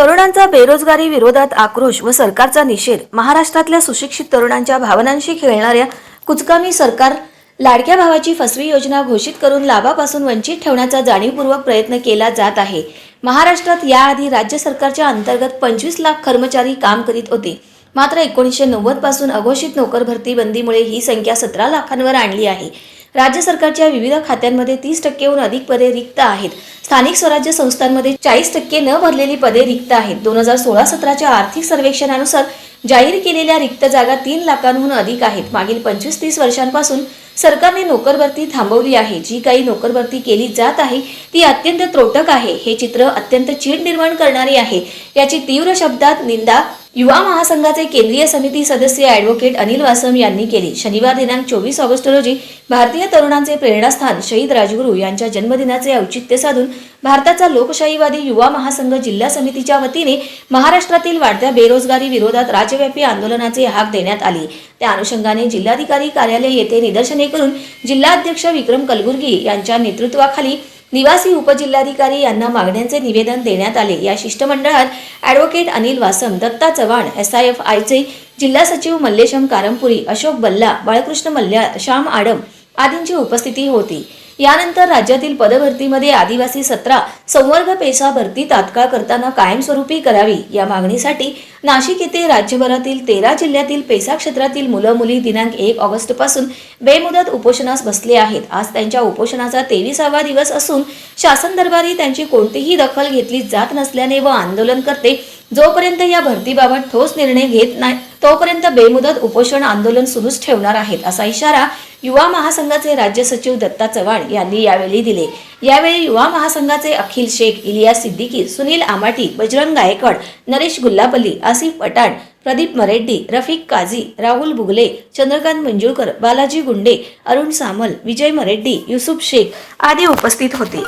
तरुणांचा बेरोजगारी विरोधात आक्रोश व सरकारचा निषेध. महाराष्ट्रातल्या सुशिक्षित तरुणांच्या भावनांशी खेळणाऱ्या कुचकामी सरकार लाडक्या भावाची फसवी योजना घोषित करून लाभापासून वंचित ठेवण्याचा जाणीवपूर्वक प्रयत्न केला जात आहे. महाराष्ट्रात याआधी राज्य सरकारच्या अंतर्गत पंचवीस लाख कर्मचारी काम करीत होते. मात्र एकोणीसशे नव्वदपासून अघोषित नोकर भरती बंदीमुळे ही संख्या सतरा लाखांवर आणली आहे. राज्य सरकारच्या विविध खात्यांमध्ये तीस टक्केहून अधिक पदे रिक्त आहेत. स्थानिक स्वराज्य संस्थांमध्ये चाळीस टक्के न भरलेली पदे रिक्त आहेत. दोन हजार सोळा सतराच्या आर्थिक सर्वेक्षणानुसार जाहीर केलेल्या रिक्त जागा तीन लाखांहून अधिक आहेत. मागील पंचवीस तीस वर्षांपासून सरकारने नोकरभरती थांबवली आहे. जी काही नोकरभरती केली जात आहे ती अत्यंत त्रोटक आहे. हे चित्र अत्यंत चीड निर्माण करणारे आहे. याची तीव्र शब्दात निंदा युवा महासंघाचे केंद्रीय समिती सदस्य ॲडव्होकेट अनिल वासम यांनी केली. शनिवार दिनांक चोवीस ऑगस्ट रोजी भारतीय तरुणांचे प्रेरणास्थान शहीद राजगुरू यांच्या जन्मदिनाचे औचित्य साधून भारताचा लोकशाहीवादी युवा महासंघ जिल्हा समितीच्या वतीने महाराष्ट्रातील वाढत्या बेरोजगारी विरोधात राज्यव्यापी आंदोलनाचे हाक देण्यात आली. त्या अनुषंगाने जिल्हाधिकारी कार्यालय येथे निदर्शने करून जिल्हाध्यक्ष विक्रम कलबुर्गी यांच्या नेतृत्वाखाली निवासी उपजिल्हाधिकारी यांना मागण्यांचे निवेदन देण्यात आले. या शिष्टमंडळात advocate Anil Vasam Datta Chavan S I F आयचे जिल्हा सचिव मल्लेशम कारमपुरी अशोक बल्ला बाळकृष्ण मल्ल्या श्याम आडम आदींची उपस्थिती होती. यानंतर राज्यातील पदभरतीमध्ये आदिवासी सतरा संवर्ग पेशा भरती तात्काळ करताना कायमस्वरूपी करावी या मागणीसाठी नाशिक येथे राज्यभरातील तेरा जिल्ह्यातील पेसा क्षेत्रातील मुलं मुली दिनांक एक ऑगस्टपासून बेमुदत उपोषणास बसले आहेत. आज त्यांच्या उपोषणाचा तेविसावा दिवस असून शासन दरबारी त्यांची कोणतीही दखल घेतली जात नसल्याने व आंदोलनकर्ते जोपर्यंत या भरतीबाबत ठोस निर्णय घेत नाही तोपर्यंत बेमुदत उपोषण आंदोलन सुरूच ठेवणार आहेत असा इशारा युवा महासंघाचे राज्य सचिव दत्ता चव्हाण यांनी यावेळी दिले. यावेळी युवा महासंघाचे अखिल शेख इलिया सिद्दीकी सुनील आमाटी बजरंग गायकवाड नरेश गुल्लापल्ली आसिफ पठाण प्रदीप मरेड्डी रफिक काझी राहुल बुगले चंद्रकांत मंजुळकर बालाजी गुंडे अरुण सामल विजय मरेड्डी युसुफ शेख आदी उपस्थित होते.